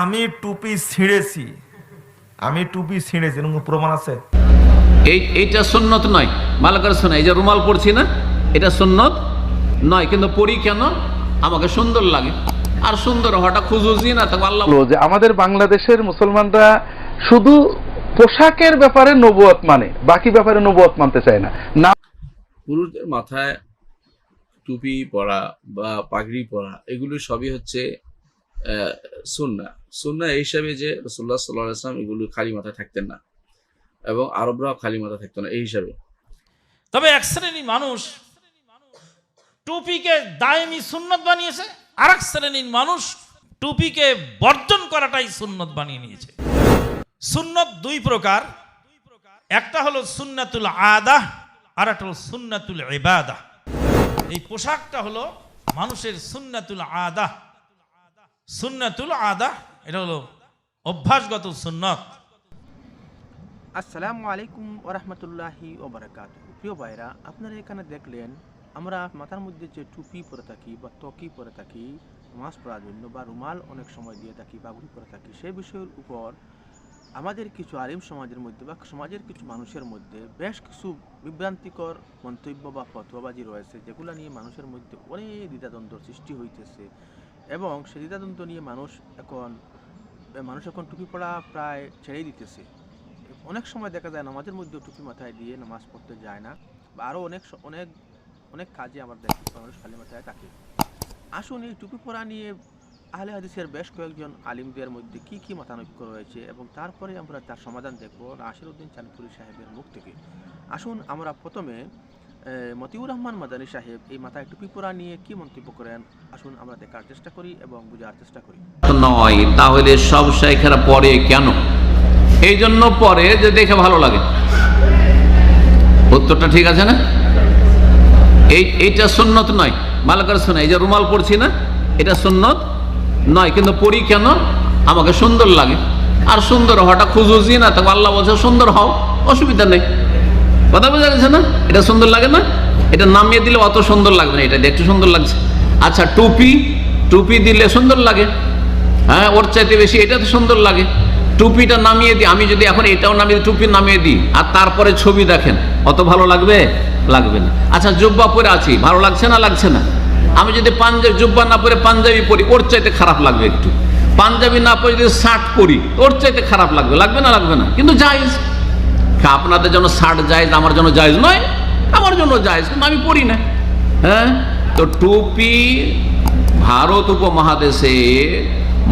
আমি টুপি ছিঁড়েছি। আমি টুপি ছিঁড়েছি এরকম প্রমাণ আছে? এই এইটা সুন্নত নয়। ভালো করে শোনা এই যে রুমাল পরছি না এটা সুন্নত নয় কিন্তু পড়ি কেন? আমাকে সুন্দর লাগে। আর সুন্দর হওয়াটা খুঁজুজি না তো আল্লাহ বলল যে আমাদের বাংলাদেশের মুসলমানরা শুধু পোশাকের ব্যাপারে নবুয়ত মানে বাকি ব্যাপারে নবুয়ত মানতে চায় না। না পুরুষদের মাথায় টুপি পরা বা পাগড়ি পরা এগুলো সবই হচ্ছে আহ, সুন্না সুন্না এই হিসাবে যে রসুল্লাহ সাল্লাহ আসলাম এগুলো খালি মাথায় থাকতেন না এবং আরবরাও খালি মাথা থাকতো না, এই হিসাবে। তবে এক শ্রেণির মানুষ টুপিকে দায়মি সুন্নত বানিয়েছে আর এক শ্রেণির মানুষ টুপিকে বর্জন করাটাই সুন্নত বানিয়ে নিয়েছে। সুন্নত দুই প্রকার। একটা হলো সুন্নাতুল আদা, আর একটা হলো সুন্নাতুল ইবাদা। এই পোশাকটা হলো মানুষের সুন্নাতুল আদা। সুন্নাতুল আদা এটা হলো অভ্যাসগত সুন্নত। আসসালামু আলাইকুম ওরহমতুল্লাহি ওবরাকাত প্রিয় ভাইরা আপনারা এখানে দেখলেন, আমরা মাথার মধ্যে যে টুপি পরে থাকি বা তকি পরে থাকি মাছ পরার জন্য বা রুমাল অনেক সময় দিয়ে থাকি বাগুড়ি পরে থাকি সেই বিষয়ের উপর আমাদের কিছু আলিম সমাজের মধ্যে বা সমাজের কিছু মানুষের মধ্যে বেশ কিছু বিভ্রান্তিকর মন্তব্য বা ফতোয়াবাজি রয়েছে, যেগুলো নিয়ে মানুষের মধ্যে অনেক দ্বিধাদ্বন্দ্ব সৃষ্টি হইতেছে। এবং সেই দ্বিধাদ্বন্দ্ব নিয়ে মানুষ এখন মানুষ এখন টুপি পড়া প্রায় ছেড়েই দিতেছে। অনেক সময় দেখা যায় নামাজের মধ্যে টুপি মাথায় দিয়ে নামাজ পড়তে যায় না বা আরও অনেক অনেক অনেক কাজে আমার দেখি মানুষ খালি মাথায় থাকে। আসুন এই টুপি পরা নিয়ে আহলে হাদিসের বেশ কয়েকজন আলিমদের মধ্যে কি কি মতানৈক্য রয়েছে এবং তারপরে আমরা তার সমাধান দেখব। নাসিরউদ্দিন চাঁদপুরি সাহেবের মুখ থেকে। আসুন আমরা প্রথমে মতিউর রহমান, মাদানী সাহেব, এই মাথায় একটু পিপুরা নিয়ে কি মন্তব্য করেন? আসুন আমরা দেখার চেষ্টা করি এবং বোঝার চেষ্টা করি। নয়, তাহলে সব শাইখেরা পরে কেন? এই জন্য পরে যে দেখে ভালো লাগে। উত্তরটা ঠিক আছে না? এই, এইটা সুন্নত নয়। ভালো করে শোনা, এই যে রুমাল পরছি না, এটা সুন্নত নয়, কিন্তু পড়ি কেন? আমাকে সুন্দর লাগে। আর সুন্দর হওয়াটা খুঁজুজি না তবে আল্লাহ বলছে সুন্দর হও, অসুবিধা নেই। কথা বোঝা গেছে না? এটা সুন্দর লাগে না? এটা নামিয়ে দিলে অত সুন্দর লাগবে না, এটা দেখতে সুন্দর লাগছে। আচ্ছা টুপি? টুপি দিলে সুন্দর লাগে। হ্যাঁ ওর চাইতে বেশি এটা তো সুন্দর লাগে। টুপিটা নামিয়ে দিই, আমি যদি এখন এটাও নামিয়ে টুপি নামিয়ে দিই, আর তারপরে ছবি দেখেন, অত ভালো লাগবে? লাগবে না। আচ্ছা জুব্বা পরে আছি, ভালো লাগছে না লাগছে না? আমি যদি পাঞ্জাবি জুব্বা না পরে পাঞ্জাবি পরি, ওর চাইতে খারাপ লাগবে একটু। পাঞ্জাবি না পরে যদি শার্ট পরি, ওর চাইতে খারাপ লাগবে লাগবে না লাগবে না? কিন্তু আপনাদের জন্য শার্ট জায়জ, আমার জন্য জায়জ নয়, আমার জন্য জায়জ, কিন্তু আমি পড়ি না। হ্যাঁ? তো টুপি ভারত উপমহাদেশে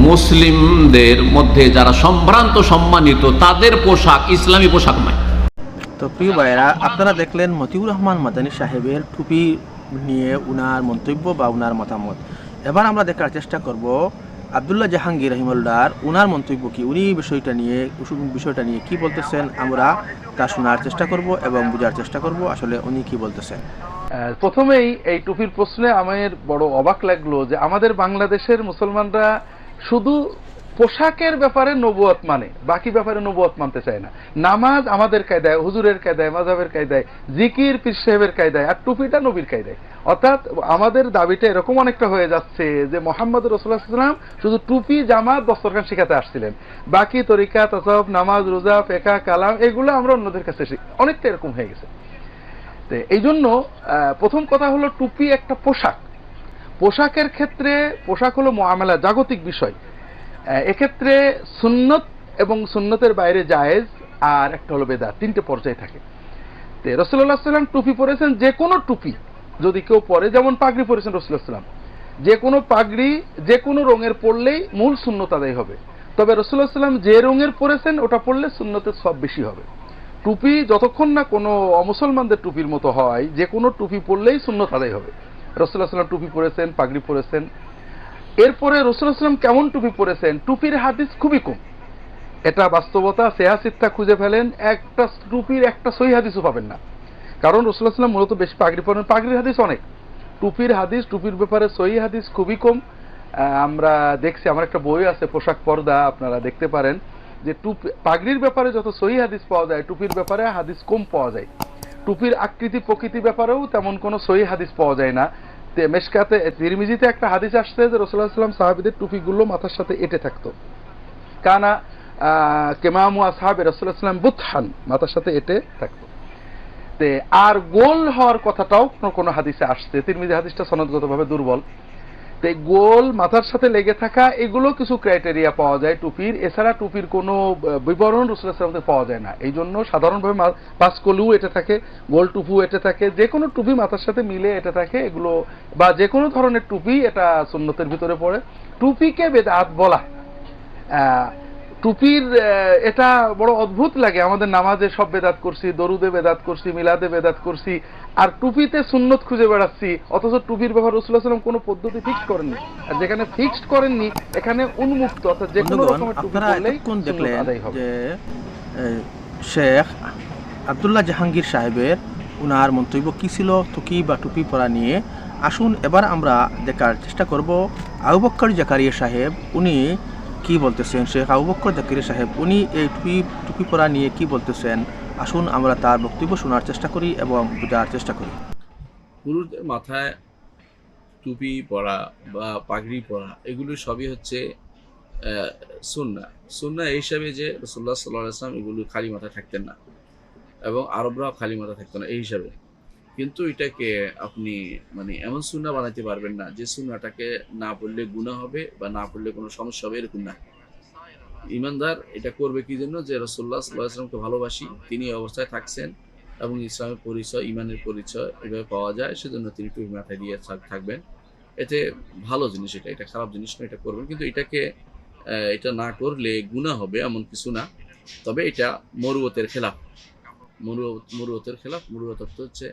মুসলিমদের মধ্যে যারা সম্ভ্রান্ত সম্মানিত, তাদের পোশাক, ইসলামী পোশাক নয়। তো প্রিয় ভাইয়েরা, আপনারা দেখলেন মতিউর রহমান মাদানী সাহেবের টুপি নিয়ে উনার মন্তব্য বা উনার মতামত। এবার আমরা দেখার চেষ্টা করব আবদুল্লাহ জাহাঙ্গীর রহিমুল্লাহর উনার মন্তব্য কি? উনি বিষয়টা নিয়ে বিষয়টা নিয়ে কি বলতেছেন? আমরা তা শোনার চেষ্টা করব এবং বোঝার চেষ্টা করব। আসলে উনি কি বলতেছেন? প্রথমেই এই টুপির প্রশ্নে আমার বড় অবাক লাগল যে আমাদের বাংলাদেশের মুসলমানরা শুধু পোশাকের ব্যাপারে নবুয়ত মানে বাকি ব্যাপারে নবুয়ত মানতে চায় না। নামাজ আমাদের কায়দায়, হুজুরের কায়দায় মাঝাবের কায়দায়, জিকির, পীর সাহেবের কায়দায়, আর টুপিটা নবীর কায়দায়। অর্থাৎ আমাদের দাবিটা এরকম অনেকটা হয়ে যাচ্ছে যে মোহাম্মদ রসুল্লাহাম শুধু টুপি জামাত দস্তরখান শিখাতে আসছিলেন। বাকি তরিকা তসব নামাজ, রোজা পেকা কালাম, এগুলো আমরা অন্যদের কাছে অনেকটা এরকম হয়ে গেছে। এই জন্য প্রথম কথা হলো টুপি একটা পোশাক। পোশাকের ক্ষেত্রে পোশাক হলো মোয়ামেলা জাগতিক বিষয়। এক্ষেত্রে সুন্নত এবং সুন্নতের বাইরে জায়েজ আর একটা হলো বেদাত, তিনটে পর্যায়ে থাকে। তো রসুল্লাহ সাল্লাম টুপি পরেছেন যে কোনো টুপি, যদি কেউ পরে, যেমন পাগড়ি পরেছেন রসুল্লাহ সাল্লাম যে কোনো পাগড়ি, যে কোনো রঙের পরলেই মূল শূন্যত আদায় হবে। তবে রসুল্লাহ সাল্লাম যে রঙের পরেছেন, ওটা পরলে শূন্যতের সব বেশি হবে। টুপি যতক্ষণ না কোনো অমুসলমানদের টুপির মতো হয়, যে কোনো টুপি পরলেই শূন্যত আদায় হবে। রসুল্লাহ সাল্লাম টুপি পরেছেন, পাগড়ি পরেছেন এরপরে সাল্লাম কেমন টুপি পরেছেন? টুপির হাদিস খুবই কম। এটা বাস্তবতা সেহাসিত্তা খুঁজে ফেলেন, একটা টুপির একটা সহি হাদিসও পাবেন না। কারণ সাল্লাম মূলত বেশি পাগড়ি পরেন। পাগড়ির হাদিস অনেক। টুপির হাদিস, টুপির ব্যাপারে সহি হাদিস খুবই কম। আমরা দেখছি, আমার একটা বই আছে, পোশাক পর্দা, আপনারা দেখতে পারেন, যে টুপি, পাগড়ির ব্যাপারে যত সহি হাদিস পাওয়া যায়, টুপির ব্যাপারে হাদিস কম পাওয়া যায়। টুপির আকৃতি, প্রকৃতি ব্যাপারেও তেমন কোনো সহি হাদিস পাওয়া যায় না। মেশকাতে তিরমিজিতে একটা হাদিস আসছে যে রসুল্লাহ সাল্লাম সাহাবিদের টুপিগুলো মাথার সাথে এটে থাকতো। কানা কেমামু রসুল্লাহ রসুল্লাহাম বুথান মাথার সাথে এটে থাকতো। আর গোল হওয়ার কথাটাও কোনো কোনো হাদিসে আসছে। তিরমিজি হাদিসটা সনদগতভাবে দুর্বল। তে গোল মাথার সাথে লেগে থাকা এগুলো কিছু ক্রাইটেরিয়া পাওয়া যায়। টুপির, এছাড়া টুপির কোনো বিবরণ রসুলের পাওয়া যায় না। এই জন্য সাধারণভাবে পাঁচ কলু এটা থাকে, গোল টুপু এটা থাকে, যে কোনো টুপি মাথার সাথে মিলে এটা থাকে, এগুলো, বা যে কোনো ধরনের টুপি এটা সুন্নতের ভিতরে পড়ে। টুপিকে বেদাত বলা। টুপির এটা বড় অদ্ভুত লাগে। আমাদের নামাজে সব বেদাত করছি, দরুদে বেদাত করছি, মিলাদে বেদাত করছি আর টুপিতে সুন্নত খুঁজে বেড়াচ্ছি। অথচ টুপির ব্যাপার রসুল্লাহ সাল্লাম কোনো পদ্ধতি ফিক্সড করেননি। আর যেখানে ফিক্সড করেননি এখানে উন্মুক্ত। অর্থাৎ যে কোনো রকমের টুপি দেখলেন যে শেখ আবদুল্লাহ জাহাঙ্গীর সাহেবের উনার মন্তব্য কি ছিল টুকি বা টুপি পরা নিয়ে। আসুন এবার আমরা দেখার চেষ্টা করব। আবু বক্কর জাকারিয়া সাহেব উনি কি বলতেছেন? শেখ আবু জাকারিয়া সাহেব উনি এই টুপি টুপি পরা নিয়ে কি বলতেছেন? আসুন, আমরা তার বক্তব্য শোনার চেষ্টা করি এবং বোঝার চেষ্টা করি। পুরুষদের মাথায় টুপি পরা বা পাগড়ি পরা, এগুলো সবই হচ্ছে সুন্না সুন্না এই হিসাবে যে রসুল্লাহ সাল্লাহ আসলাম এগুলো খালি মাথায় থাকতেন না এবং আরবরাও খালি মাথা থাকতো না, এই হিসাবে। কিন্তু এটাকে আপনি মানে এমন সুন্না বানাইতে পারবেন না যে সুন্নাটাকে না পড়লে গুণা হবে বা না পড়লে কোনো সমস্যা হবে, এরকম না। ইমানদার, এটা করবে কি জন্য? যে রসুল্লাহ সাল্লাহ আসলামকে ভালোবাসি, তিনি অবস্থায় থাকছেন এবং ইসলামের পরিচয়, ইমানের পরিচয় এভাবে পাওয়া যায়, সেজন্য তিনি টুপি মাথায় দিয়ে থাকবেন। এতে ভালো জিনিস এটা এটা খারাপ জিনিস না এটা করবেন। কিন্তু এটাকে এটা না করলে গুণা হবে এমন কিছু না। তবে এটা মরুয়তের খেলাফ। মরু মরুয়তের খেলাফ। মরুয়ত হচ্ছে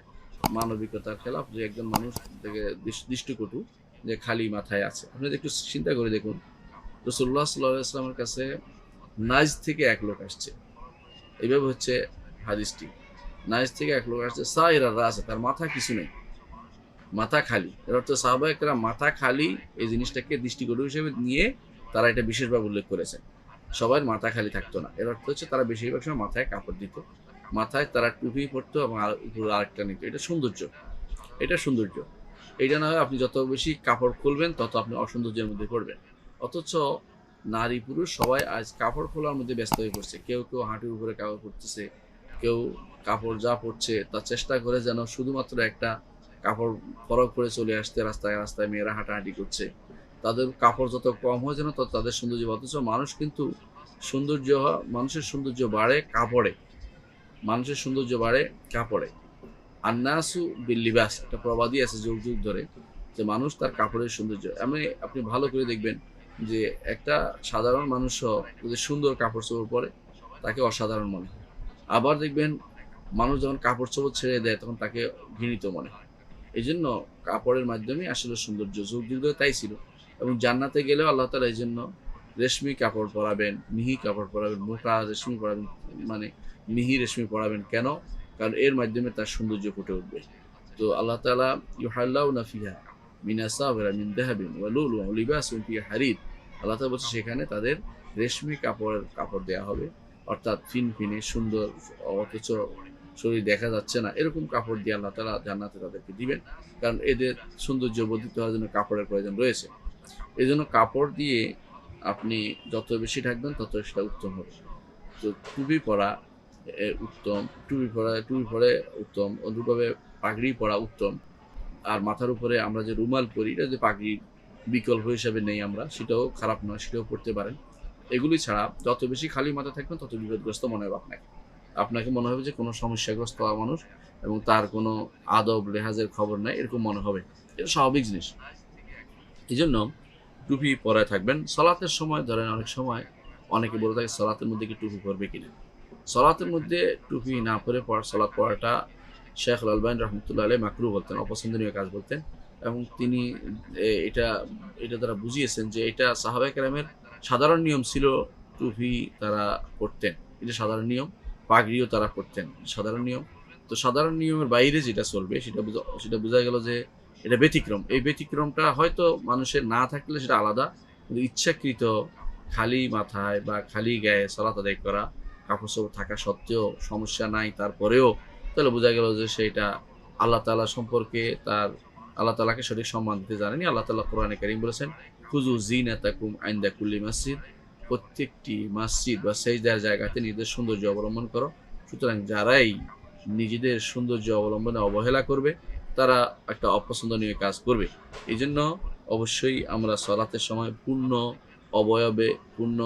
মানবিকতার খেলাফ, যে একজন মানুষ থেকে দৃষ- দৃষ্টিকটু যে খালি মাথায় আছে। আপনি একটু চিন্তা করে দেখুন রসুল্লাহ সাল্লাহ কাছে নাইজ থেকে এক লোক আসছে। এইভাবে হচ্ছে হাদিসটি। নাইজ থেকে এক লোক আসছে, সাইরা আছে তার মাথা কিছু নেই। মাথা খালি। এর অর্থ সাহবাহিকরা মাথা খালি, এই জিনিসটাকে দৃষ্টিকটু হিসেবে নিয়ে তারা এটা বিশেষভাবে উল্লেখ করেছেন। সবার মাথা খালি থাকতো না। এর অর্থ হচ্ছে তারা বেশিরভাগ সময় মাথায় কাপড় দিত। মাথায় তারা টুপি পরতো এবং উপরে আরেকটা নিত। এটা সৌন্দর্য। এটা সৌন্দর্য। এটা না হয় আপনি যত বেশি কাপড় খুলবেন, তত আপনি অসৌন্দর্যের মধ্যে পড়বেন। অথচ নারী পুরুষ সবাই আজ কাপড় খোলার মধ্যে ব্যস্ত হয়ে পড়ছে। কেউ কেউ হাঁটুর উপরে কাপড় পরতেছে, কেউ কাপড় যা পরছে তা চেষ্টা করে যেন শুধুমাত্র একটা কাপড় ফরক করে চলে আসতে রাস্তায় রাস্তায় মেয়েরা হাঁটাহাঁটি করছে। তাদের কাপড় যত কম হয় যেন তত তাদের সৌন্দর্য অথচ মানুষ কিন্তু সৌন্দর্য, মানুষের সৌন্দর্য বাড়ে কাপড়ে। মানুষের সৌন্দর্য বাড়ে কাপড়ে। আর আন্নাসু বিল্লিবাস, একটা প্রবাদী আছে যুগ যুগ ধরে, যে মানুষ তার কাপড়ের সৌন্দর্য, আমি, আপনি ভালো করে দেখবেন যে একটা সাধারণ মানুষও যদি সুন্দর কাপড় চোপড় পরে, তাকে অসাধারণ মনে হয়। আবার দেখবেন মানুষ যখন কাপড় চোপড় ছেড়ে দেয়, তখন তাকে ঘৃণিত মনে হয়। এই জন্য কাপড়ের মাধ্যমে আসলে সৌন্দর্য যুগ ধরে তাই ছিল। এবং জান্নাতে গেলেও আল্লাহ তালা এই জন্য রেশমি কাপড় পরাবেন, মিহি কাপড় পরাবেন, মোটা রেশমি পরাবেন মানে মিহি রেশমি পরাবেন। কেন? কারণ এর মাধ্যমে তার সৌন্দর্য ফুটে উঠবে। তো আল্লাহ তালা ইউহাল্লাউ নাফিহা মিনাসা মিন দেহাবিন ওয়ালুল ফি হারিদ। আল্লাহ বলছে সেখানে তাদের রেশমি কাপড়ের কাপড় দেওয়া হবে। অর্থাৎ ফিন ফিনে সুন্দর, অথচ শরীর দেখা যাচ্ছে না। এরকম কাপড় দিয়ে আল্লাহ তালা জান্নাতে তাদেরকে দিবেন। কারণ এদের সৌন্দর্য বর্ধিত হওয়ার জন্য কাপড়ের প্রয়োজন রয়েছে। এই জন্য কাপড় দিয়ে আপনি যত বেশি ঢাকবেন, তত সেটা উত্তম হবে। তো টুপি পরা উত্তম, টুপি পরা, টুপি পরে উত্তম অনুরূপভাবে পাগড়ি পরা উত্তম। আর মাথার উপরে আমরা যে রুমাল পরি, এটা যে পাগড়ি বিকল্প হিসাবে নেই আমরা, সেটাও খারাপ নয়, সেটাও পড়তে পারেন। এগুলি ছাড়া যত বেশি খালি মাথা থাকবেন, তত বিপদগ্রস্ত মনে হবে আপনাকে। আপনাকে মনে হবে যে কোনো সমস্যাগ্রস্ত মানুষ এবং তার কোনো আদব, লেহাজের খবর নেই, এরকম মনে হবে। এটা স্বাভাবিক জিনিস। এই জন্য টুপি পরায় থাকবেন। সলাতের সময়, ধরেন অনেক সময় অনেকে বলে থাকে, সলাতের মধ্যে কি টুপি পরবে কিনা? সলাতের মধ্যে টুপি না পরে পড়া, সলাৎ পড়াটা শেখ লালবাইন রহমতুল্লাহ আলী মাকরু বলতেন, অপছন্দনীয় কাজ বলতেন। এবং তিনি এটা এটা তারা বুঝিয়েছেন যে এটা সাহাবাই কেরামের সাধারণ নিয়ম ছিল টুপি তারা করতেন। এটা সাধারণ নিয়ম, পাগড়িও তারা করতেন। সাধারণ নিয়ম। তো সাধারণ নিয়মের বাইরে যেটা চলবে সেটা সেটা বোঝা গেল যে এটা ব্যতিক্রম। এই ব্যতিক্রমটা হয়তো মানুষের না থাকলে সেটা আলাদা, কিন্তু ইচ্ছাকৃত খালি মাথায় বা খালি গায়ে সলাত আদায় করা কাপড় চোপড় থাকা সত্ত্বেও সমস্যা নাই, তারপরেও তাহলে বোঝা গেল যে সেটা আল্লাহ তালা সম্পর্কে তার আল্লাহ তালাকে সঠিক সম্মান দিতে জানেনি আল্লাহ তালা কোরআনে কারিম বলেছেন খুজু জিনা তাকুম আইন্দা কুল্লি মসজিদ। প্রত্যেকটি মসজিদ বা সেই সেজদার জায়গাতে নিজেদের সৌন্দর্য অবলম্বন করো। সুতরাং যারাই নিজেদের সৌন্দর্য অবলম্বনে অবহেলা করবে, তারা একটা অপছন্দনীয় কাজ করবে। এই জন্য অবশ্যই আমরা সলাতের সময় পূর্ণ অবয়বে, পূর্ণ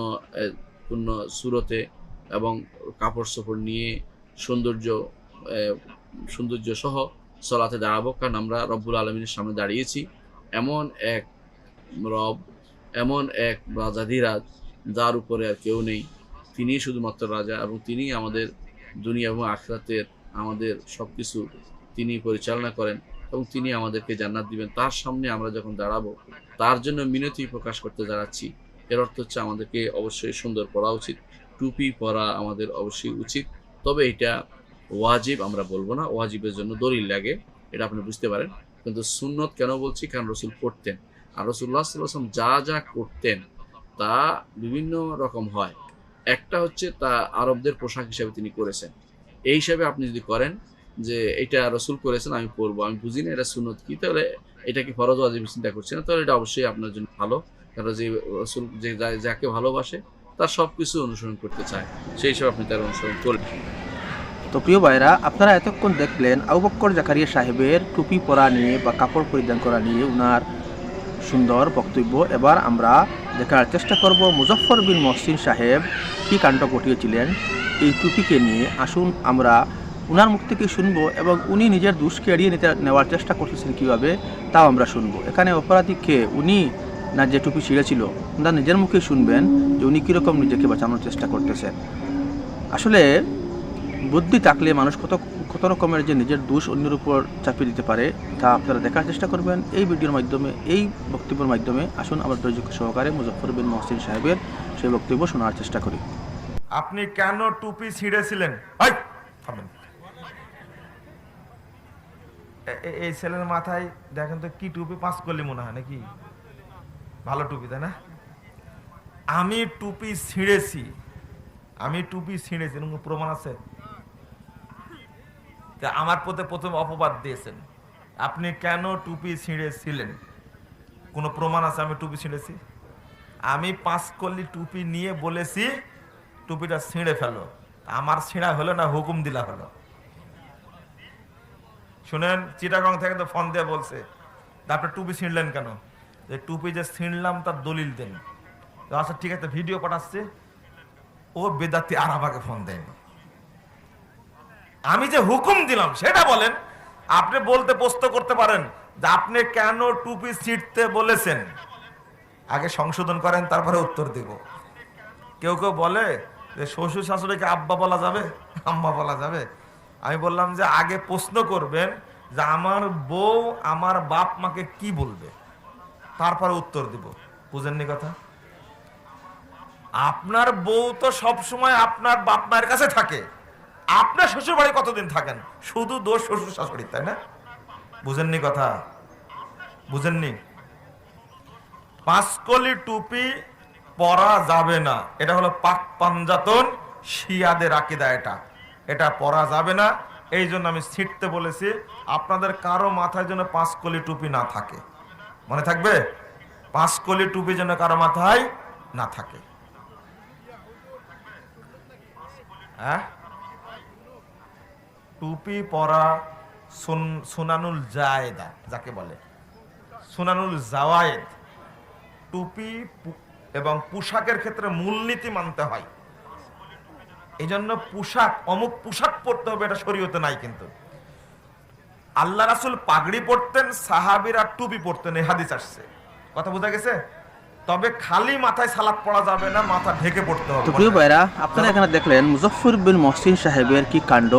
পূর্ণ সুরতে এবং কাপড় চোপড় নিয়ে সৌন্দর্য সৌন্দর্য সহ সলাতে দাঁড়াবো, কারণ আমরা রব্বুল আলমীর সামনে দাঁড়িয়েছি। এমন এক রব, এমন এক রাজাধিরাজ, যার উপরে আর কেউ নেই। তিনি শুধুমাত্র রাজা এবং তিনি আমাদের দুনিয়া এবং আখরাতের আমাদের সব কিছু তিনি পরিচালনা করেন এবং তিনি আমাদেরকে জান্নাত দিবেন। তার সামনে আমরা যখন দাঁড়াবো, তার জন্য মিনতি প্রকাশ করতে দাঁড়াচ্ছি। এর অর্থ হচ্ছে আমাদেরকে অবশ্যই সুন্দর পরা উচিত। টুপি পরা আমাদের অবশ্যই উচিত। তবে এটা ওয়াজিব, আমরা বলব না। ওয়াজিবের জন্য দলিল লাগে, এটা আপনি বুঝতে পারেন। কিন্তু সুন্নত কেন বলছি? কারণ রসুল করতেন আর রসুল্লাহ সাল্লাম যা যা করতেন, তা বিভিন্ন রকম হয়। একটা হচ্ছে তা আরবদের পোশাক হিসেবে তিনি করেছেন। এই হিসাবে আপনি যদি করেন যে, এটা রসুল করেছেন, আমি পড়ব, আমি বুঝি না, এটা সুন্নত কি? তাহলে এটা কি ফরজ ওয়াজিব চিন্তা করছি না। তাহলে এটা অবশ্যই আপনার জন্য ভালো। কারণ যে রসুল যে যাকে ভালোবাসে, তার সব কিছু অনুসরণ করতে চায়। সেই হিসাবে আপনি তার অনুসরণ করবেন। তো প্রিয় ভাইরা আপনারা এতক্ষণ দেখলেন আবু বক্কর জাকারিয়া সাহেবের টুপি পরা নিয়ে বা কাপড় পরিধান করা নিয়ে উনার সুন্দর বক্তব্য। এবার আমরা দেখার চেষ্টা করব মুজফর বিন মহসিন সাহেব কী কাণ্ড ঘটিয়েছিলেন, এই টুপিকে নিয়ে। আসুন আমরা উনার মুখ থেকে শুনব এবং উনি নিজের দুষ্কে এড়িয়ে নিতে নেওয়ার চেষ্টা করতেছেন কীভাবে, তাও আমরা শুনব। এখানে অপরাধী কে? উনি না যে টুপি ছিঁড়েছিল? ওনার নিজের মুখে শুনবেন যে উনি কীরকম নিজেকে বাঁচানোর চেষ্টা করতেছেন। আসলে বুদ্ধি থাকলে মানুষ কত কত রকমের যে নিজের দোষ অন্যের উপর চাপিয়ে দিতে পারে তা আপনারা দেখার চেষ্টা করবেন। এই ভিডিওর মাধ্যমে এই বক্তব্যের মাধ্যমে আসুন আমার ধৈর্য সহকারে মুজফর বিন মহসিন সাহেবের সেই বক্তব্য শোনার চেষ্টা করি। আপনি কেন টুপি ছিঁড়েছিলেন? এই, ছেলের মাথায় দেখেন তো কি টুপি পাঁচ করলি মনে হয় নাকি? ভালো টুপি তাই না? আমি টুপি ছিঁড়েছি। আমি টুপি ছিঁড়েছি প্রমাণ আছে? তা আমার প্রতি প্রথম অপবাদ দিয়েছেন। আপনি কেন টুপি ছিঁড়েছিলেন? কোনো প্রমাণ আছে আমি টুপি ছিঁড়েছি? আমি পাঁচ কল্লি টুপি নিয়ে বলেছি, টুপিটা ছিঁড়ে ফেলো। আমার ছিঁড়া হলো না, হুকুম দিলা হলো। শুনেন, চিটাগং থেকে তো ফোন দিয়ে বলছে তারপরে টুপি ছিঁড়লেন কেন? যে টুপি যে ছিঁড়লাম, তার দলিল দেন। আচ্ছা ঠিক আছে, ভিডিও পাঠাচ্ছে। ও বেদাতি আর আমাকে ফোন দেয়নি। আমি যে হুকুম দিলাম, সেটা বলেন। আপনি বলতে প্রশ্ন করতে পারেন যে আপনি কেন টুপি ছিটতে বলেছেন? আগে সংশোধন করেন, তারপরে উত্তর দেব। কেউ কেউ বলে যে শ্বশুর শাশুড়িকে আব্বা বলা যাবে, আম্মা বলা যাবে। আমি বললাম যে আগে প্রশ্ন করবেন যে আমার বউ আমার বাপ মাকে কি বলবে? তারপরে উত্তর দিব। বুঝেননি কথা? আপনার বউ তো সব সময় আপনার বাপ মায়ের কাছে থাকে। আপনার শ্বশুর বাড়ি কতদিন থাকেন? শুধু দোষ শ্বশুর শাশুড়ি তাই না? বুঝেননি কথা? বুঝেননি? পাঁচকলি টুপি পরা যাবে না। এটা হলো পাক পাঞ্জাতন শিয়াদের আকিদা এটা। এটা পরা যাবে না। এই জন্য আমি ছিটতে বলেছি, আপনাদের কারও মাথায় যেন পাঁচকলি টুপি না থাকে। মনে থাকবে? পাঁচকলি টুপি যেন কারও মাথায় না থাকে। হ্যাঁ? টুপি পরা সুন- সুনানুল জায়দা, যাকে বলে। সুনানুল জাওয়ায়েদ। টুপি এবং পোশাকের ক্ষেত্রে মূলনীতি মানতে হয়। এই জন্য পোশাক অমুক পোশাক পরতে হবে, এটা শরীয়তে নাই কিন্তু। আল্লাহ রাসুল পাগড়ি পরতেন, সাহাবিরা টুপি পরতেন এই হাদিস আসছে। কথা বোঝা গেছে? তবে খালি মাথায় সালাদ পড়া যাবে না, মাথা ঢেকে পড়তে হবে। প্রিয় ভাইরা, আপনারা এখানে দেখলেন মুজফর বিন মহসিন সাহেবের কি কাণ্ড।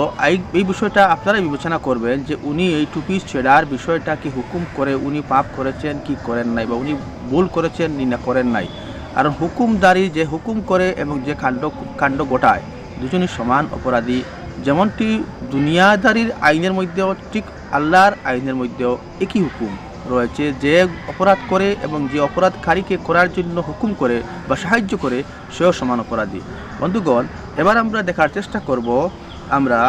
এই বিষয়টা আপনারা বিবেচনা করবেন যে উনি এই টুপি ছেড়ার বিষয়টা কি হুকুম করে উনি পাপ করেছেন, কি করেন নাই, বা উনি ভুল করেছেন নি করেন নাই। কারণ হুকুমদারি যে হুকুম করে এবং যে কাণ্ড কাণ্ড ঘটায়, দুজনই সমান অপরাধী। যেমনটি দুনিয়াদারির আইনের মধ্যেও, ঠিক আল্লাহর আইনের মধ্যেও একই হুকুম। রয়েছে যে অপরাধ করে এবং যে অপরাধকারীকে করার জন্য হুকুম করে বা সাহায্য করে, সেও সমান অপরাধী। বন্ধুগণ, এবার আমরা দেখার চেষ্টা করব আমরা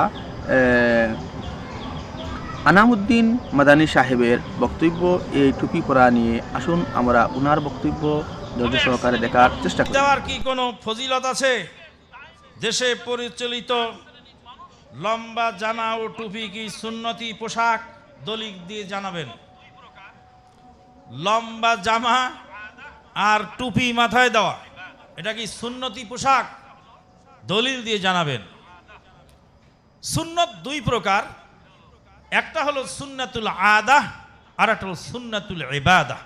আনামুদ্দিন মাদানী সাহেবের বক্তব্য। এই টুপি পরা নিয়ে আসুন, আমরা ওনার বক্তব্য ধৈর্য সহকারে দেখার চেষ্টা দেওয়ার কি কোনো ফজিলত আছে? দেশে পরিচালিত লম্বা জানা ও টুপি কি সুন্নতি পোশাক দলিক দিয়ে জানাবেন? লম্বা জামা আর টুপি মাথায় দেওয়া। এটা কি সুন্নতি পোশাক? দলিল দিয়ে জানাবেন। সুন্নত দুই প্রকার। একটা হলো সুন্নাতুল আদা, আর একটা হলো সুন্নাতুল ইবাদা।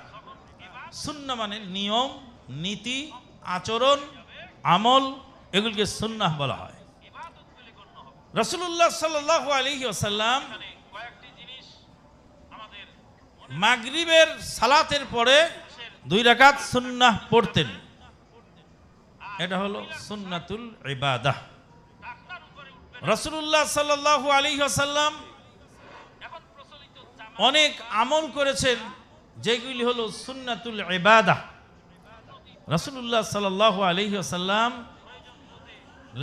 সুন্না মানে নিয়ম, নীতি, আচরণ, আমল, এগুলিকে সুন্নাহ বলা হয়। রসুল্লাহ সাল্লাহ আলী আসাল্লাম মাগরিবের সালাতের পরে দুই রাকাত সুন্নাহ পড়তেন। এটা হলো সুন্নাতুল ইবাদাহ রসুল্লাহ সাল্লাহ আলী আসাল্লাম অনেক আমল করেছেন, যেগুলি হলো সুন্নাতুল ইবাদা। রসুল্লাহ সাল্লাহ আলহি আসাল্লাম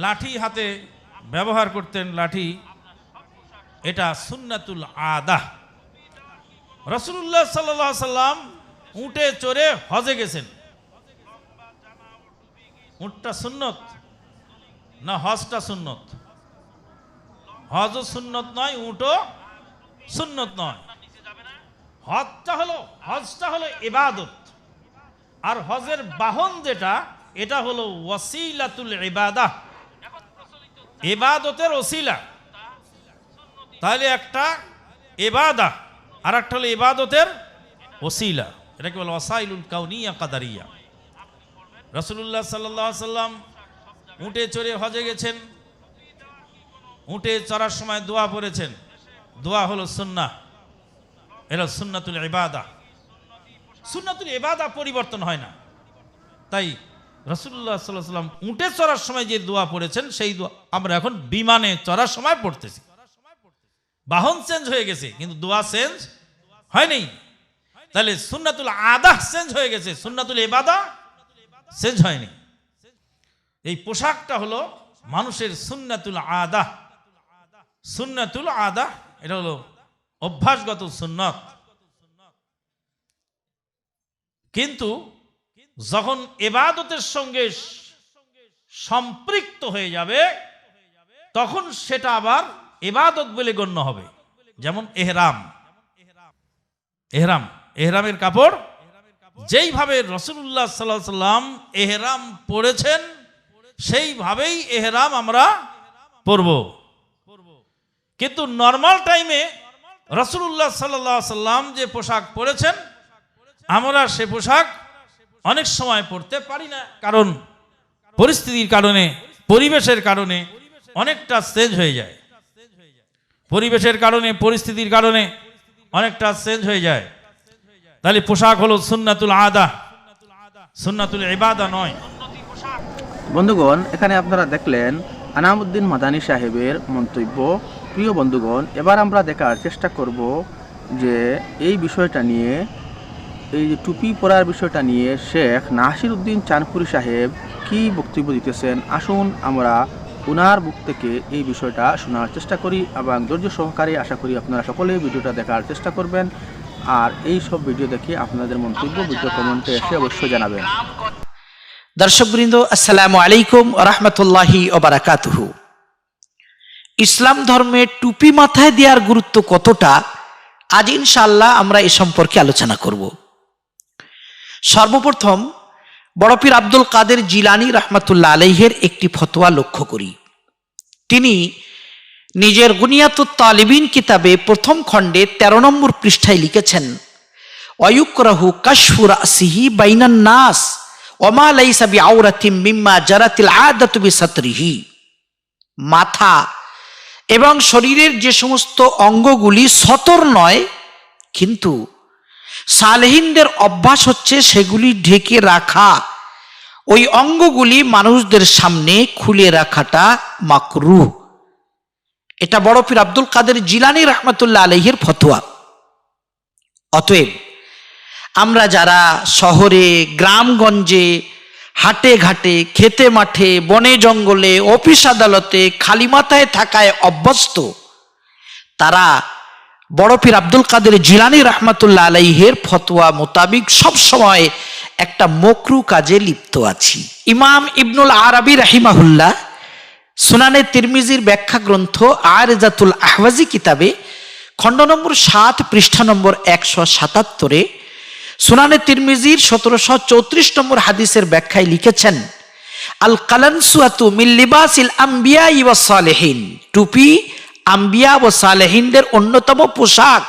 লাঠি হাতে ব্যবহার করতেন, লাঠি। এটা সুন্নাতুল আদা। রসুল্লাহ সাল্লাহ সাল্লাম উঠে চড়ে হজে গেছেন। উঠটা সুন্নত? না, হজটা সুন্নত? হজও সুন্নত নয় উঠও সুন্নত নয়। হজটা হলো হজটা হলো ইবাদত। আর হজের বাহন যেটা, এটা হলো ওয়াসিলাতুল ইবাদা ইবাদতের ওসিলা। তাহলে একটা ইবাদা আর একটা হলো ইবাদতের ওসিলা। এটাকে বলে ওসাইলুল কাউনিয়া কাদারিয়া। রসুল্লাহ সাল্লাহ সাল্লাম উঁটে চড়ে হজে গেছেন। উঠে চড়ার সময় দোয়া পড়েছেন। দোয়া হলো সুন্নাহ। এটা সুন্নাতুল ইবাদা। সুন্নাতুল ইবাদা পরিবর্তন হয় না। তাই রসুল্লাহ সাল্লাহ সাল্লাম উঠে চড়ার সময় যে দোয়া পড়েছেন, সেই দোয়া আমরা এখন বিমানে চড়ার সময় পড়তেছি। বাহন চেঞ্জ হয়ে গেছে, কিন্তু দোয়া চেঞ্জ হয়নি? তাহলে সুন্নাতুল আদা চেঞ্জ হয়ে গেছে। সুন্নাতুল ইবাদা চেঞ্জ হয়নি। এই পোশাকটা হলো মানুষের সুন্নাতুল আদা। সুন্নাতুল আদা, এটা হলো অভ্যাসগত সুন্নত। কিন্তু যখন এবাদতের সঙ্গে সম্পৃক্ত হয়ে যাবে, তখন সেটা আবার এবাদত বলে গণ্য হবে। যেমন এহরাম। এহরাম, এহরামের কাপড়? যেইভাবে রসুল্লাহ সাল্লাহ সাল্লাম এহরাম পড়েছেন সেইভাবেই এহরাম আমরা পরব। কিন্তু নর্মাল টাইমে রসুল্লাহ সাল্লাহ সাল্লাম যে পোশাক পরেছেন, আমরা সে পোশাক অনেক সময় পড়তে পারি না। কারণ পরিস্থিতির কারণে, পরিবেশের কারণে অনেকটা চেঞ্জ হয়ে যায়। পরিবেশের কারণে, পরিস্থিতির কারণে অনেকটা চেঞ্জ হয়ে যায়। তাহলে পোশাক হলো সুন্নাতুল আদা। সুন্নাতুল ইবাদা নয়। বন্ধুগণ, এখানে আপনারা দেখলেন আনামুদ্দিন মাদানী সাহেবের মন্তব্য। প্রিয় বন্ধুগণ, এবার আমরা দেখার চেষ্টা করব যে এই বিষয়টা নিয়ে, এই যে টুপি পরার বিষয়টা নিয়ে শেখ নাসির উদ্দিন চাঁদপুরি সাহেব কি বক্তব্য দিতেছেন। আসুন আমরা ওনার বুক থেকে এই বিষয়টা শোনার চেষ্টা করি এবং ধৈর্য সহকারে আশা করি আপনারা সকলে ভিডিওটা দেখার চেষ্টা করবেন। আর এই সব ভিডিও দেখে আপনাদের মন্তব্য, ভিডিও কমেন্টে এসে অবশ্যই জানাবেন। দর্শকবৃন্দ, আসসালামু আলাইকুম রহমতুল্লাহি ওবারাকাতুহু ইসলাম ধর্মে টুপি মাথায় দেওয়ার গুরুত্ব কতটা, আজ ইনশাআল্লাহ আমরা এ সম্পর্কে আলোচনা করব। সর্বপ্রথম বড়পীর আব্দুল কাদের জিলানি রহমতুল্লাহ আলাইহের একটি ফতোয়া লক্ষ্য করি। তিনি নিজের গুনিয়াতুত তালিবিন কিতাবে প্রথম খণ্ডে ১৩ নম্বর পৃষ্ঠায় লিখেছেন, অয়ুকরাহু কাশফুর আসিহি বাইনান নাস, ওমা লাইসা বি আওরাতিম মিম্মা জারাতিল আদাতু বিসাতরিহি। মাথা এবং শরীরের যে সমস্ত অঙ্গগুলি সতর নয়, কিন্তু সালেহিনদের অভ্যাস হচ্ছে সেগুলি ঢেকে রাখা। ওই অঙ্গগুলি মানুষদের সামনে খুলে রাখাটা মাকরু এটা বড় পীর আব্দুল কাদের জিলানি রহমতুল্লাহ আলহের ফতোয়া। অতএব আমরা যারা শহরে, গ্রামগঞ্জে, হাটে ঘাটে, খেতে মাঠে, বনে জঙ্গলে, অফিস আদালতে, খালি মাথায় থাকায় অভ্যস্ত, তারা বড় পীর আব্দুল কাদের জিলানি রহমতুল্লাহ আলাইহের ফতোয়া মোতাবিক সবসময় একটা মকরু কাজে লিপ্ত আছি। ইমাম ইবনুল আরবি রাহিমাহুল্লাহ সুনানে তিরমিজির ব্যাখ্যা গ্রন্থ আরেজাতুল আহওয়াজি কিতাবে খণ্ড নম্বর সাত, পৃষ্ঠা নম্বর একশো সাতাত্তরে সুনানে তিরমিজির সতেরোশো চৌত্রিশ নম্বর হাদিসের ব্যাখ্যায় লিখেছেন আল কালানসুয়াতু মিল্লিবাসিল আম্বিয়া ইওয়া সালেহিন টুপি আম্বিয়া ও সালেহিনদের অন্যতম পোশাক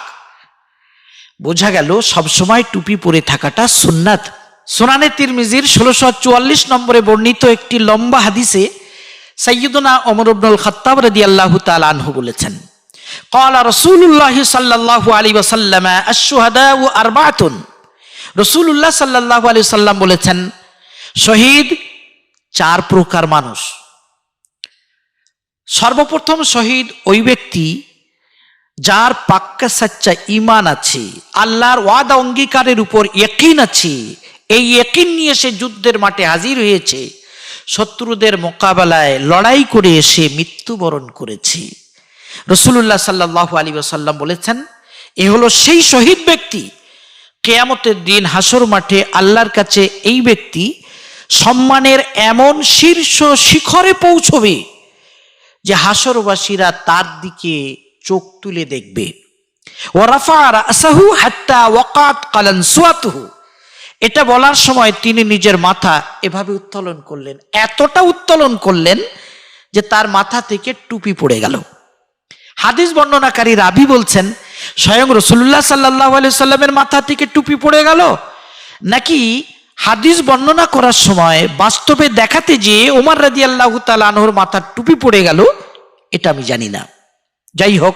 বোঝা গেল সবসময় টুপি পরে থাকাটা সুন্নাত সোনানে তিরমিজির ষোলোশো চুয়াল্লিশ নম্বরে বর্ণিত একটি লম্বা হাদিসে সৈয়দনা অমর আব্দুল খত্তাব রদি আল্লাহ আনহু বলেছেন قال رسول الله صلى الله عليه وسلم الشهداء أربعة رسول الله صلى الله عليه وسلم বলেছেন শহীদ চার প্রকার মানুষ সর্বপ্রথম শহীদ ওই ব্যক্তি যার পাক্কা সাচ্চা ইমান আছে, আল্লাহর ওয়াদা অঙ্গীকারের উপর ইয়কিন আছে, এই ইয়কিন নিয়ে সে যুদ্ধের মাঠে হাজির হয়েছে। শত্রুদের মোকাবেলায় লড়াই করে এসে মৃত্যুবরণ করেছে। রসুল্লাহ সাল্লাহ আলী সাল্লাম বলেছেন, এ হলো সেই শহীদ ব্যক্তি। কেয়ামতের দিন হাসর মাঠে আল্লাহর কাছে এই ব্যক্তি সম্মানের এমন শীর্ষ শিখরে পৌঁছবে। যে হাসরবাসীরা তার দিকে চোখ তুলে দেখবে। এটা বলার সময় তিনি নিজের মাথা এভাবে উত্তোলন করলেন। এতটা উত্তোলন করলেন যে তার মাথা থেকে টুপি পড়ে গেল। হাদিস বর্ণনাকারী রাবি বলছেন, স্বয়ং রসুল্লাহ সাল্লাহ আলি সাল্লামের মাথা থেকে টুপি পড়ে গেল? নাকি হাদিস বর্ণনা করার সময় বাস্তবে দেখাতে যে ওমর রাজি আল্লাহ তালানহর মাথার টুপি পড়ে গেল, এটা আমি জানি না। যাই হোক,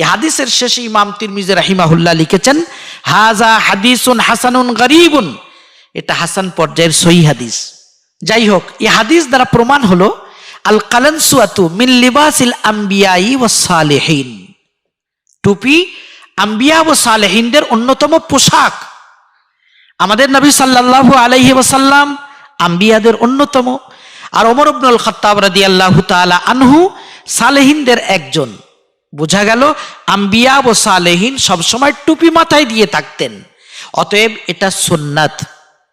এই হাদিসের শেষে ইমাম তিরমিজি রাহিমাহুল্লাহ লিখেছেন হাজা হাদিসুন হাসানুন গরিবুন। এটা হাসান পর্যায়ের সহি হাদিস। যাই হোক, এই হাদিস দ্বারা প্রমাণ হলো আল কালানসুয়াতু মিন লিবাসিল আম্বিয়াই ও সালেহীন। টুপি আম্বিয়া ও সালেহিনদের অন্যতম পোশাক। আমাদের নবী সাল্লাল্লাহু আলাইহি ওসাল্লাম আম্বিয়াদের অন্যতম। আর ওমর ইবনুল খাত্তাব রাদিয়াল্লাহু তাআলা আনহু সালেহিনদের একজন। বোঝা গেল আম্বিয়া ও সালেহিন সবসময় টুপি মাথায় দিয়ে থাকতেন। অতএব এটা সুন্নাত।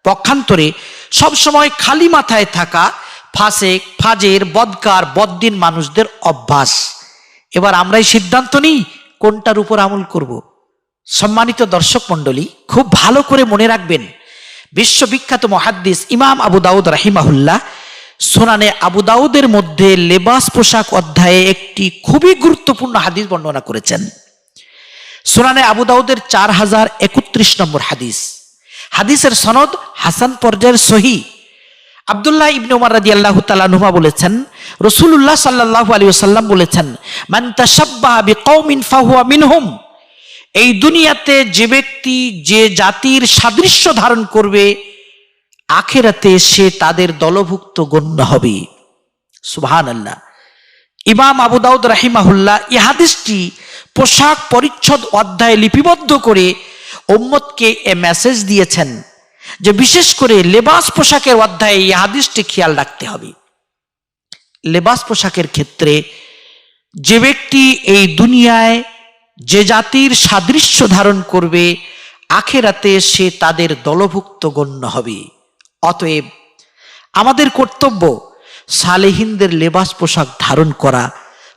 পক্ষান্তরে সবসময় খালি মাথায় থাকা ফাসেক, ফাজের, বদকার, বদ্দিন মানুষদের অভ্যাস। এবার আমরাই সিদ্ধান্ত নিই কোনটার উপর আমল করব। সম্মানিত দর্শক মণ্ডলী, খুব ভালো করে মনে রাখবেন, বিশ্ববিখ্যাত মহাদ্দিস ইমাম আবু দাউদ রাহিমাহুল্লাহ সোনানে আবু দাউদের মধ্যে লেবাস পোশাক অধ্যায়ে একটি খুবই গুরুত্বপূর্ণ হাদিস বর্ণনা করেছেন। সোনানে আবু দাউদের চার হাজার একত্রিশ নম্বর হাদিস। হাদিসের সনদ হাসান পর্যায়ের সহি। আবদুল্লাহ ইবনে উমার রাদি আল্লাহ তালানুমা বলেছেন রসুল্লাহ সাল্লাহ আলী সাল্লাম বলেছেন মান্তা মান তাসাব্বাহা বিকৌমিন ফাহুয়া মিনহুম। এই দুনিয়াতে যে ব্যক্তি, যে জাতির সাদৃশ্য ধারণ করবে, আখেরাতে সে তাদের দলভুক্ত গণ্য হবে। সুবহান আল্লাহ ইমাম আবু দাউদ রাহিমাহুল্লাহ এই হাদিসটি পোশাক পরিচ্ছদ অধ্যায়ে লিপিবদ্ধ করে ওম্মতকে এ মেসেজ দিয়েছেন যে বিশেষ করে লেবাস পোশাকের অধ্যায়ে এই হাদিসটি খেয়াল রাখতে হবে। লেবাস পোশাকের ক্ষেত্রে যে ব্যক্তি এই দুনিয়ায় যে জাতির সাদৃশ্য ধারণ করবে, আখেরাতে সে তাদের দলভুক্ত গণ্য হবে। অতএব আমাদের কর্তব্য সালেহিনদের লেবাস পোশাক ধারণ করা,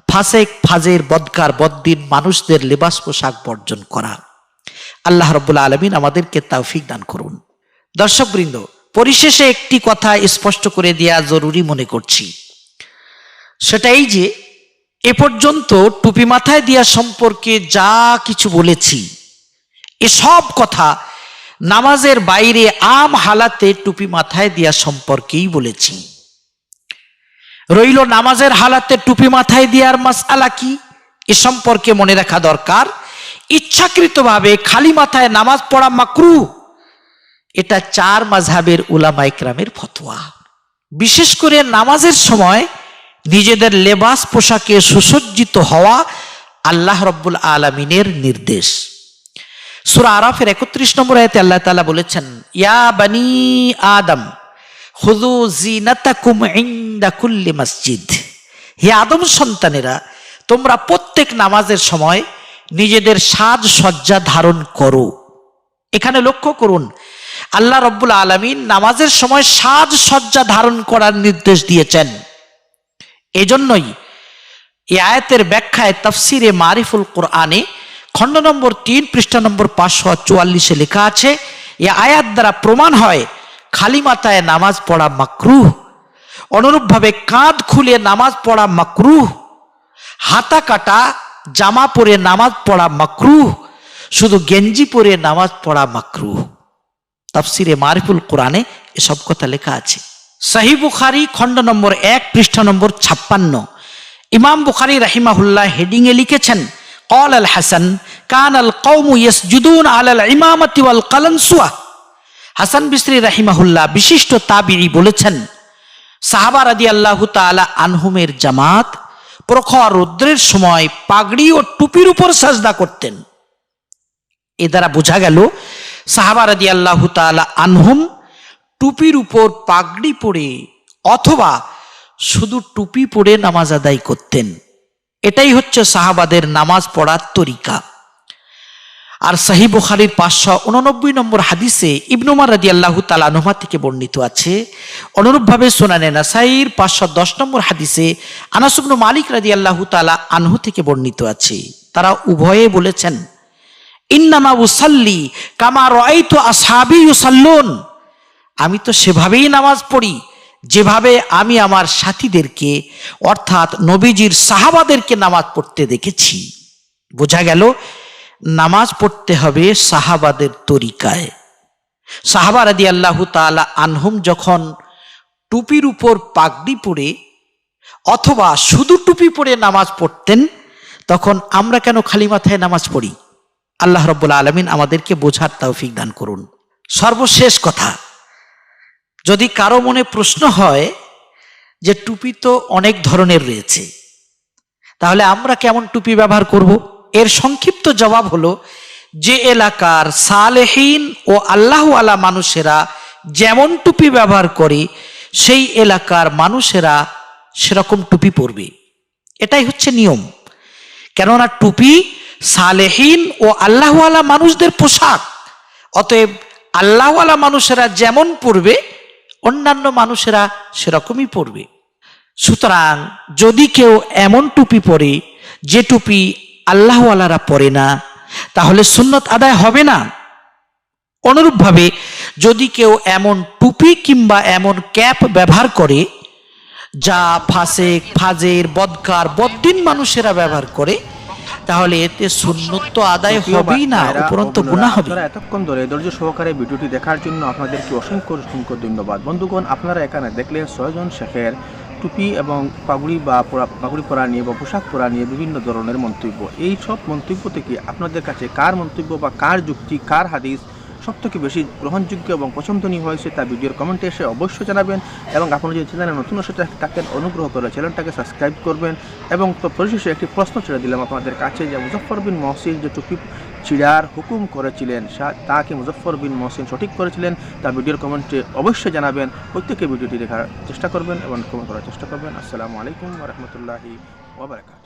ফাসেক ফাজের বদকার বদ্দিন মানুষদের লেবাস পোশাক বর্জন করা। আল্লাহ রব্বুল্লা আলমিন আমাদেরকে তৌফিক দান করুন। দর্শকবৃন্দ, পরিশেষে একটি কথা স্পষ্ট করে দেওয়া জরুরি মনে করছি। সেটাই যে এ পর্যন্ত টুপি মাথায় দেওয়া সম্পর্কে যা কিছু বলেছি, এসব কথা নামাজের বাইরে আম হালাতে টুপি মাথায় দেওয়া সম্পর্কেই বলেছি। রইল নামাজের হালাতে টুপি মাথায় দেওয়ার মাসালা কি? এ সম্পর্কে মনে রাখা দরকার। ইচ্ছাকৃতভাবে খালি মাথায় নামাজ পড়া মাকরু। এটা চার মাঝহাবের উলামা ইকরামের ফতোয়া। বিশেষ করে নামাজের সময় নিজেদের লেবাস পোশাকে সুসজ্জিত হওয়া আল্লাহ রব্বুল আলমিনের নির্দেশ। সুরা আরাফের একত্রিশ নম্বর আয়তে আল্লাহ তালা বলেছেন, ইয়া বানি আদম খুদু জিনাতাকুম ইনদা কুল্লি মসজিদ। হে আদম সন্তানেরা, তোমরা প্রত্যেক নামাজের সময় নিজেদের সাজ সজ্জা ধারণ করো। এখানে লক্ষ্য করুন, আল্লাহ রব্বুল আলমিন নামাজের সময় সাজ সজ্জা ধারণ করার নির্দেশ দিয়েছেন। এজন্যই এ আয়াতের ব্যাখ্যায় তফসিরে মারিফুল কোরআনে খণ্ড নম্বর তিন, পৃষ্ঠা নম্বর পাঁচশো চুয়াল্লিশে লেখা আছে, এ আয়াত দ্বারা প্রমাণ হয় খালি মাথায় নামাজ পড়া মাকরুহ, অনুরূপভাবে কাঁধ খুলে নামাজ পড়া মাকরুহ, হাতা কাটা, জামা পরে নামাজ পড়া মাকরুহ, শুধু গেঞ্জি পরে নামাজ পড়া মাকরুহ। তাফসিরে মারিফুল কোরআনে এসব কথা লেখা আছে। সাহি বুখারি খণ্ড নম্বর এক পৃষ্ঠা নম্বর ছাপ্পান্ন ইমাম বুখারি রাহিমাহুল্লাহ হেডিংয়ে লিখেছেন قال الحسن كان القوم يسجدون على الإمامة والقلنسوة হাসান বিসরি রাহিমাহুল্লাহ বিশিষ্ট তাবিঈ বলেছেন সাহাবা রাদি আল্লাহ তাআলা আনহুমের জামাত প্রখর রৌদ্রের সময় পাগড়ি ও টুপির উপর সাজদা করতেন এ দ্বারা বোঝা গেল সাহাবা রাদি আল্লাহ তাআলা আনহুম টুপির উপর পাগড়ি পরে অথবা শুধু টুপি পরে নামাজ আদায় করতেন। এটাই হচ্ছে সাহাবাদের নামাজ পড়ার তরিকা। আর সাহি বুখারির পাঁচশো উননব্বই নম্বর হাদিসে ইবনুমার রাজি আল্লাহ তালানুমা থেকে বর্ণিত আছে। অনুরূপভাবে সোনানে নাসাইর পাঁচশো দশ নম্বর হাদিসে আনাসুবনু মালিক রাজি আল্লাহ তালা আনহু থেকে বর্ণিত আছে। তারা উভয়ে বলেছেন, ইন্নামা উসাল্লি কামা রাইতু আসহাবি ইউসাল্লুন। আমি তো সেভাবেই নামাজ পড়ি, যেভাবে আমি আমার সাথীদেরকে, অর্থাৎ নবীজির সাহাবাদেরকে নামাজ পড়তে দেখেছি। বোঝা গেল, নামাজ পড়তে হবে সাহাবাদের তরিকায়। সাহাবা রাদি আল্লাহ তাআলা আনহুম যখন টুপির উপর পাগড়ি পরে অথবা শুধু টুপি পরে নামাজ পড়তেন, তখন আমরা কেন খালি মাথায় নামাজ পড়ি? আল্লাহ রব্বুল আলমিন আমাদেরকে বোঝার তৌফিক দান করুন। সর্বশেষ কথা যদি কারও মনে প্রশ্ন হয় যে টুপি তো অনেক ধরনের রয়েছে, তাহলে আমরা কেমন টুপি ব্যবহার করব? এর সংক্ষিপ্ত জবাব হলো, যে এলাকার সালেহীন ও আল্লাহওয়ালা মানুষেরা যেমন টুপি ব্যবহার করে, সেই এলাকার মানুষেরা সেরকম টুপি পরবে। এটাই হচ্ছে নিয়ম। কেননা টুপি সালেহীন ও আল্লাহওয়ালা মানুষদের পোশাক, অতএব আল্লাহওয়ালা মানুষেরা যেমন পরবে অন্যান্য মানুষেরা সেরকমই পরবে সুতরাং যদি কেউ এমন টুপি পরে, যে টুপি আল্লাহওয়ালারা পরে না, তাহলে সুন্নত আদায় হবে না। অনুরূপভাবে যদি কেউ এমন টুপি কিংবা এমন ক্যাপ ব্যবহার করে, যা ফাসেক ফাজের, বদকার, বদ্দিন মানুষেরা ব্যবহার করে তাহলে এতে সুন্নত তো আদায় হবেই না উপরন্ত গুণা হবে। এতক্ষণ ধরে ধৈর্য সহকারে ভিডিওটি দেখার জন্য আপনাদেরকে অসংখ্য অসংখ্য ধন্যবাদ। বন্ধুগণ আপনারা এখানে দেখলেন ছয়জন শেখের টুপি এবং পাগুড়ি বা পাগুড়ি পরা নিয়ে বা পোশাক পরা নিয়ে বিভিন্ন ধরনের মন্তব্য। এই সব মন্তব্য থেকে আপনাদের কাছে কার মন্তব্য বা কার যুক্তি কার হাদিস সব থেকে বেশি গ্রহণযোগ্য এবং পছন্দনীয় হয়েছে তা ভিডিওর কমেন্টে এসে অবশ্যই জানাবেন এবং আপনারা যদি চ্যানেলে নতুন এসে থাকেন, অনুগ্রহ করে চ্যানেলটাকে সাবস্ক্রাইব করবেন এবং পরিশেষে একটি প্রশ্ন ছেড়ে দিলাম আপনাদের কাছে যে মুজফর বিন মহসিন যে টুপি চিড়ার হুকুম করেছিলেন তা কি মুজফর বিন মহসিন সঠিক করেছিলেন? তা ভিডিওর কমেন্টে অবশ্যই জানাবেন। প্রত্যেকে ভিডিওটি দেখার চেষ্টা করবেন এবং কমেন্ট করার চেষ্টা করবেন। আসসালামু আলাইকুম রহমতুল্লাহি ওবরাকাত